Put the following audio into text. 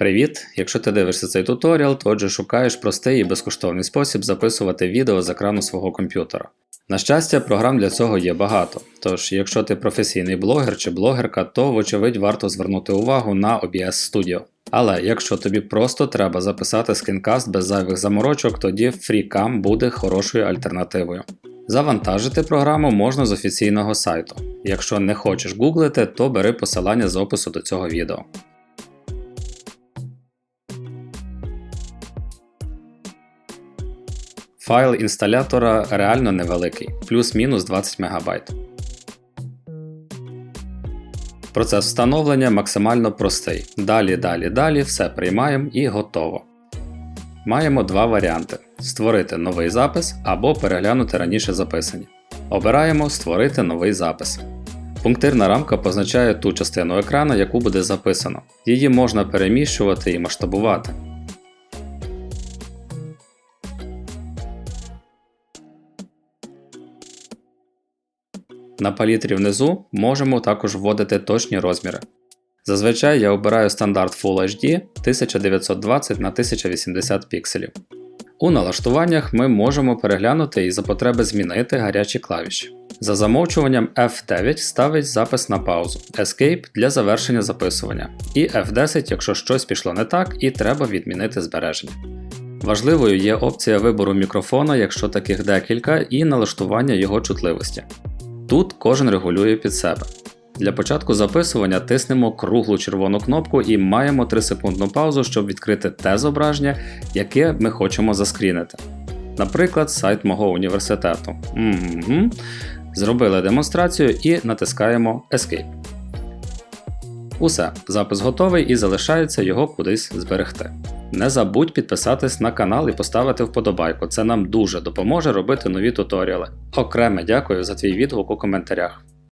Привіт! Якщо ти дивишся цей туторіал, то отже шукаєш простий і безкоштовний спосіб записувати відео з екрану свого комп'ютера. На щастя, програм для цього є багато. Тож, якщо ти професійний блогер чи блогерка, то вочевидь варто звернути увагу на OBS Studio. Але якщо тобі просто треба записати скрінкаст без зайвих заморочок, тоді FreeCam буде хорошою альтернативою. Завантажити програму можна з офіційного сайту. Якщо не хочеш гуглити, то бери посилання з опису до цього відео. Файл інсталятора реально невеликий, плюс-мінус 20 МБ. Процес встановлення максимально простий. Далі, далі, далі, все приймаємо і готово. Маємо два варіанти: створити новий запис або переглянути раніше записані. Обираємо Створити новий запис. Пунктирна рамка позначає ту частину екрану, яку буде записано. Її можна переміщувати і масштабувати. На палітрі внизу можемо також вводити точні розміри. Зазвичай я обираю стандарт Full HD 1920 на 1080 пікселів. У налаштуваннях ми можемо переглянути і за потреби змінити гарячі клавіші. За замовчуванням F9 ставить запис на паузу, Escape для завершення записування, і F10, якщо щось пішло не так і треба відмінити збереження. Важливою є опція вибору мікрофона, якщо таких декілька, і налаштування його чутливості. Тут кожен регулює під себе. Для початку записування тиснемо круглу червону кнопку і маємо 3 секундну паузу, щоб відкрити те зображення, яке ми хочемо заскрінити. Наприклад, сайт мого університету. Угу. Зробили демонстрацію і натискаємо Escape. Усе, запис готовий і залишається його кудись зберегти. Не забудь підписатись на канал і поставити вподобайку, це нам дуже допоможе робити нові туторіали. Окреме дякую за твій відгук у коментарях.